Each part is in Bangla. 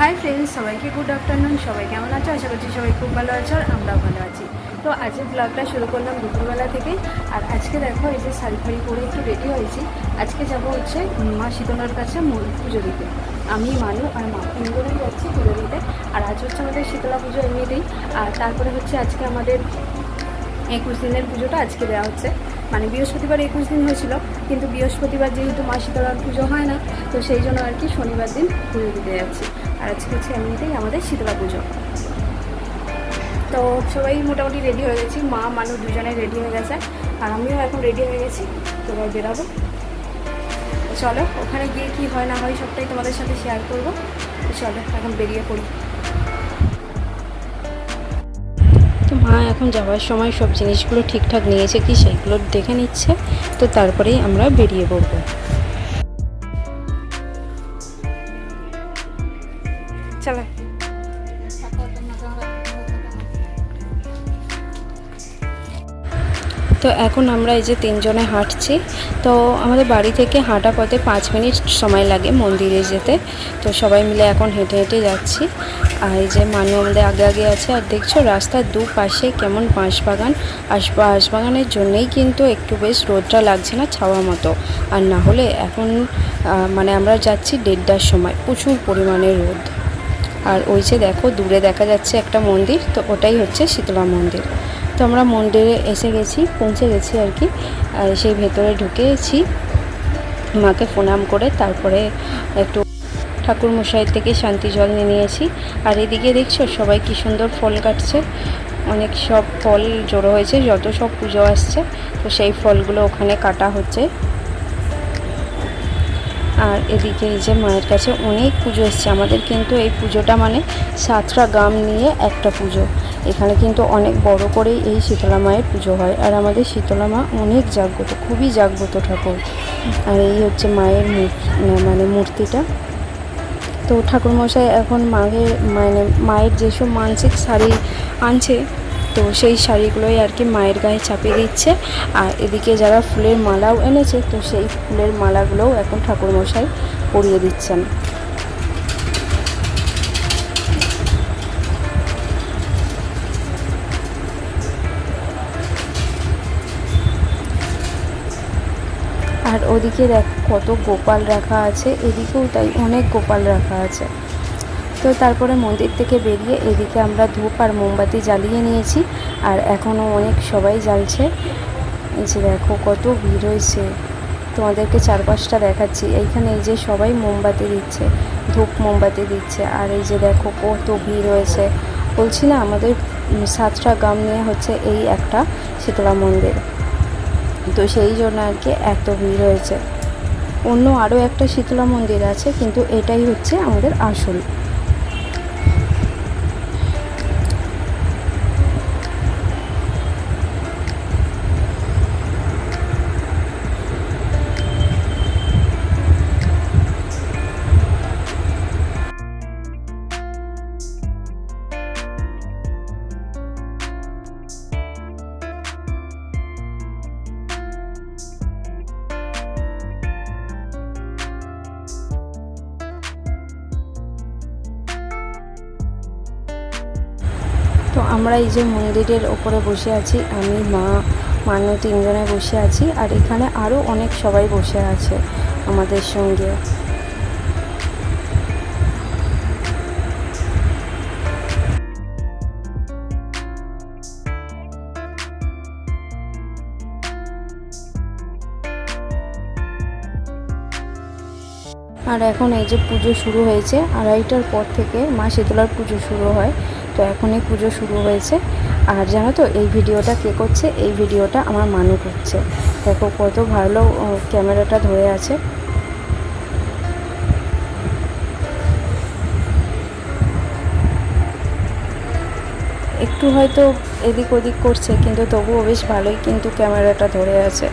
হাই ফ্রেন্ডস সবাইকে গুড আফটারনুন সবাই কেমন আছো? আশা করছি সবাই খুব ভালো আছো আর আমরাও ভালো আছি। তো আজকের ব্লগটা শুরু করলাম দুপুরবেলা থেকেই আর আজকে দেখো, এই যে শাড়ি ফাড়ি পরে একটু রেডি হয়েছি। আজকে যাব হচ্ছে মা শীতলার কাছে মূল পুজো দিতে। আমি, মানু আর মা তিনজনেই যাচ্ছি পুজো দিতে। আর আজ হচ্ছে আমাদের শীতলা পুজো এমনিতেই। আর তারপরে হচ্ছে আজকে আমাদের একুশ দিনের পুজোটা আজকে দেওয়া হচ্ছে। মানে বৃহস্পতিবার একুশ দিন হয়েছিল, কিন্তু বৃহস্পতিবার যেহেতু মা শীতলার পুজো হয় না, তো সেই জন্য আর কি শনিবার দিন পুজো দিতে যাচ্ছি। আর আজকে হচ্ছে এমনিতেই আমাদের শীতলা পুজো। তো সবাই মোটামুটি রেডি হয়ে গেছি, মা মানুষ দুজনে রেডি হয়ে গেছে, আর আমিও এখন রেডি হয়ে গেছি এবার বেরাবো। চলো, ওখানে গিয়ে কি হয় না হয় সবটাই তোমাদের সাথে শেয়ার করব। চলো, এখন বেরিয়ে পড়ি। তো মা এখন যাওয়ার সময় সব জিনিসগুলো ঠিকঠাক নিয়েছে কি সেইগুলো দেখে নিচ্ছে, তো তারপরেই আমরা বেরিয়ে পড়ব। তো এখন আমরা এই যে তিনজনে হাঁটছি, তো আমাদের বাড়ি থেকে হাঁটা পথে পাঁচ মিনিট সময় লাগে মন্দিরে যেতে। তো সবাই মিলে এখন হেঁটে হেঁটে যাচ্ছি। আর এই যে মানু আমাদের আগে আগে আছে, আর দেখছ রাস্তার দুপাশে কেমন বাঁশবাগান। আর বাঁশবাগানের জন্যেই কিন্তু একটু বেশ রোদটা লাগছে না ছাওয়া মতো। আর না হলে এখন মানে আমরা যাচ্ছি দেড়টার সময়, প্রচুর পরিমাণে রোদ। আর ওই যে দেখো, দূরে দেখা যাচ্ছে একটা মন্দির, তো ওটাই হচ্ছে শীতলা মন্দির। তো আমরা মন্দিরে এসে গেছি, পৌঁছে গেছি আর কি। আর সেই ভেতরে ঢুকেছি। মাকে প্রণাম করে তারপরে একটু ঠাকুর মশাই থেকে শান্তি জল নিয়ে নিয়েছি। আর এদিকে দেখছ সবাই কি সুন্দর ফল কাটছে। অনেক সব ফল জড়ো হয়েছে, যত সব পুজো আসছে, তো সেই ফলগুলো ওখানে কাটা হচ্ছে। আর এদিকে এই যে মায়ের কাছে অনেক পুজো এসছে। আমাদের কিন্তু এই পুজোটা মানে সাতটা গ্রাম নিয়ে একটা পুজো। এখানে কিন্তু অনেক বড় করেই এই শীতলা মায়ের পুজো হয়। আর আমাদের শীতলা মা অনেক জাগ্রত, খুবই জাগ্রত ঠাকুর। আর এই হচ্ছে মায়ের মানে মূর্তিটা। তো ঠাকুরমশাই এখন মায়ের মানে মায়ের যেসব মানসিক শাড়ি আনছে তো সেই শাড়িগুলোই আর কি মায়ের গায়ে চাপিয়ে দিচ্ছে। আর এদিকে যারা ফুলের মালাও এনেছে, তো সেই ফুলের মালাগুলোও এখন ঠাকুরমশাই পরিয়ে দিচ্ছেন। আর ওদিকে দেখ কত গোপাল রাখা আছে, এদিকেও তাই অনেক গোপাল রাখা আছে। তো তারপরে মন্দির থেকে বেরিয়ে এদিকে আমরা ধূপ আর মোমবাতি জ্বালিয়ে নিয়েছি, আর এখনও অনেক সবাই জ্বালছে। এই যে দেখো কত ভিড় হয়েছে। তোমাদেরকে চারপাশটা দেখাচ্ছি। এইখানে এই যে সবাই মোমবাতি দিচ্ছে, ধূপ মোমবাতি দিচ্ছে, আর এই যে দেখো কত ভিড় হয়েছে। বলছি না, আমাদের সাতটা গ্রাম নিয়ে হচ্ছে এই একটা শীতলা মন্দির। তো সেই জন্য আর কি এত ভিড় হয়েছে। অন্য আরও একটা শীতলা মন্দির আছে, কিন্তু এটাই হচ্ছে আমাদের আসল। আমরা এই যে মন্দিরের ওপরে বসে আছি, আমি, মা, মানু তিনজনে বসে আছি আর এখানে আরও অনেক সবাই বসে আছে আমাদের সঙ্গে। আর এখন এই যে পুজো শুরু হয়েছে, আড়াইটার পর থেকে মা শীতলার পুজো শুরু হয়। এখনই পুজো শুরু হয়েছে। আর জানো তো, এই ভিডিওটা কে করছে? এই ভিডিওটা আমার মানু করছে। দেখো কত ভালো ক্যামেরাটা ধরে আছে। একটু হয়তো এদিক ওদিক করছে, কিন্তু তবুও বেশ ভালোই কিন্তু ক্যামেরাটা ধরে আছে।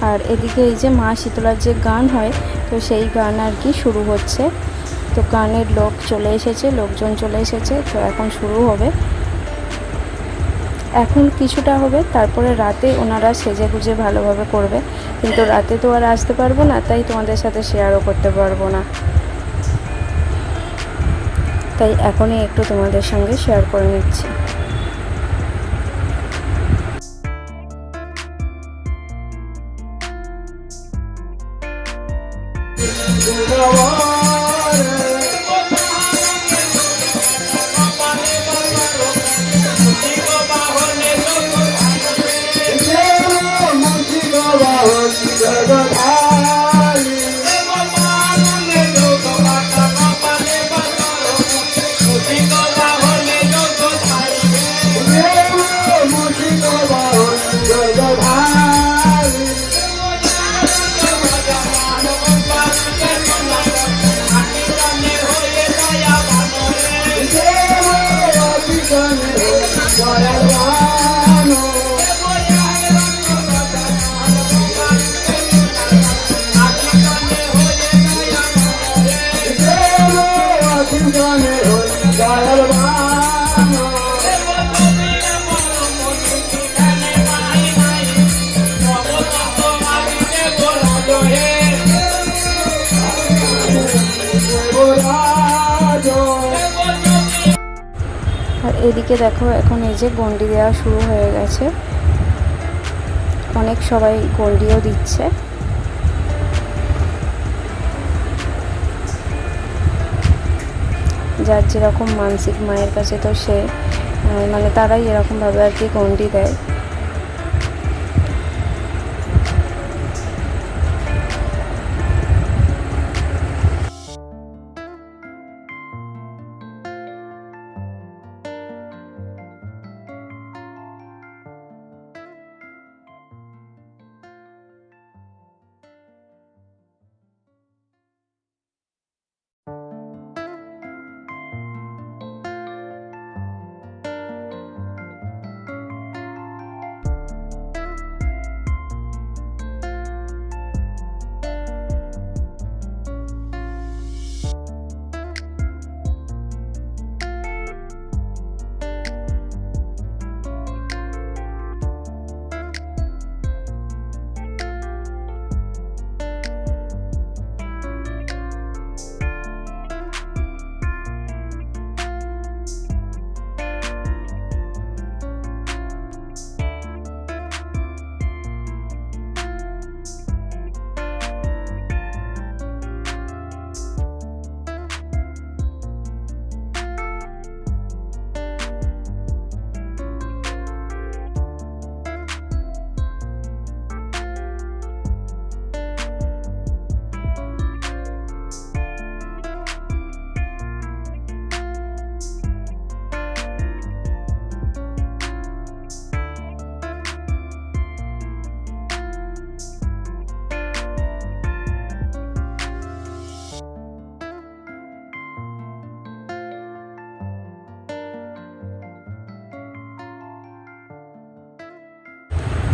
আর এদিকে এই যে মা শীতলার যে গান হয়, তো সেই গান আর কি শুরু হচ্ছে। তো গানের লোক চলে এসেছে, লোকজন চলে এসেছে, তো এখন শুরু হবে। এখন কিছুটা হবে, তারপরে রাতে ওনারা সেজে গুজে ভালোভাবে করবে। কিন্তু রাতে তো আর আসতে পারব না, তাই তোমাদের সাথে শেয়ারও করতে পারব না। তাই এখনই একটু তোমাদের সঙ্গে শেয়ার করে নিচ্ছি। আর এদিকে দেখো এখন এই যে গন্ডি দেওয়া শুরু হয়ে গেছে। অনেক সবাই গন্ডিও দিচ্ছে। যার যেরকম মানসিক মায়ের কাছে তো সে মানে তারাই এরকমভাবে আর কি গন্ডি দেয়।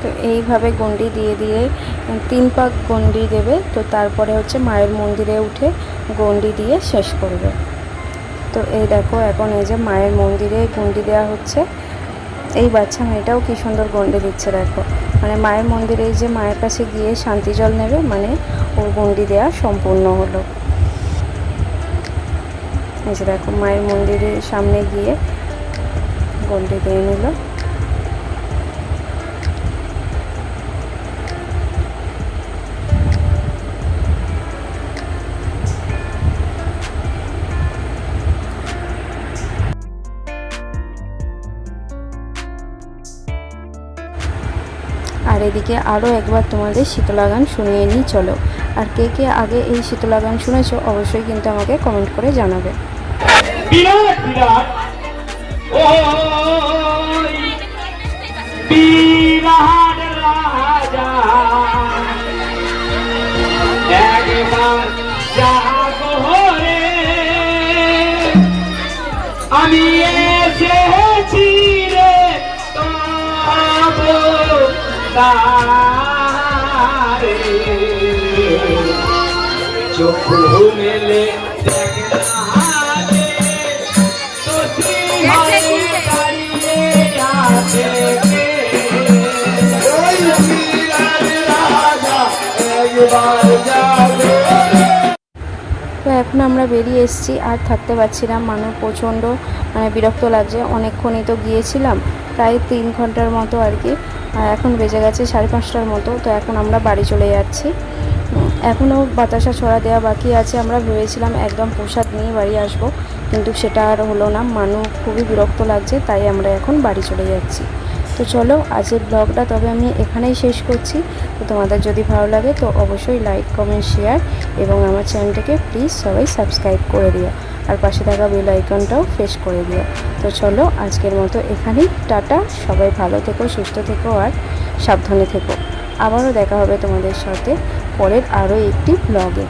তো এইভাবে গন্ডি দিয়ে দিয়ে তিন পাক গন্ডি দেবে। তো তারপরে হচ্ছে মায়ের মন্দিরে উঠে গন্ডি দিয়ে শেষ করবে। তো এই দেখো এখন এই যে মায়ের মন্দিরে গন্ডি দেওয়া হচ্ছে। এই বাচ্চা মেয়েটাও কি সুন্দর গন্ডি দিচ্ছে দেখো। মানে মায়ের মন্দিরে যে মায়ের কাছে গিয়ে শান্তি জল নেবে মানে ওর গন্ডি দেওয়া সম্পূর্ণ হলো। এই যে দেখো মায়ের মন্দিরের সামনে গিয়ে গন্ডি দিয়ে নিল। আর এদিকে আরও একবার তোমাদের শীতলা গান শুনিয়ে নিই, চলো। আর কে কে আগে এই শীতলা গান শুনেছো, অবশ্যই কিন্তু আমাকে কমেন্ট করে জানাবে। বিরাট বিরাট বিরাট তো এখন আমরা বেরিয়ে এসেছি আর থাকতে পারছি না। মানুষ প্রচণ্ড মানে বিরক্ত লাগছে। অনেকক্ষণই তো গিয়েছিলাম। প্রায় তিন ঘণ্টার মতো আর কি। এখন বেজে গেছে সাড়ে পাঁচটার মতো, তো এখন আমরা বাড়ি চলে যাচ্ছি। এখনও বাতাসা ছড়া দেওয়া বাকি আছে, আমরা ভেবেছিলাম একদম প্রসাদ নিয়ে বাড়ি আসব, কিন্তু সেটা আর হলো না। মানুষ খুবই বিরক্ত লাগছে, তাই আমরা এখন বাড়ি চলে যাচ্ছি। তো চলো, আজকের ব্লগটা তবে আমি এখানেই শেষ করছি। তো তোমাদের যদি ভালো লাগে তো অবশ্যই লাইক, কমেন্ট, শেয়ার এবং আমার চ্যানেলটাকে প্লিজ সবাই সাবস্ক্রাইব করে দিও। আর পাশে থাকা বেল আইকনটাও ফেস করে দিও। তো চলো আজকের মতো এখানেই। টাটা, সবাই ভালো থেকো, সুস্থ থেকো আর সাবধানে থেকো। আবারও দেখা হবে তোমাদের সাথে পরের আরও একটি ব্লগে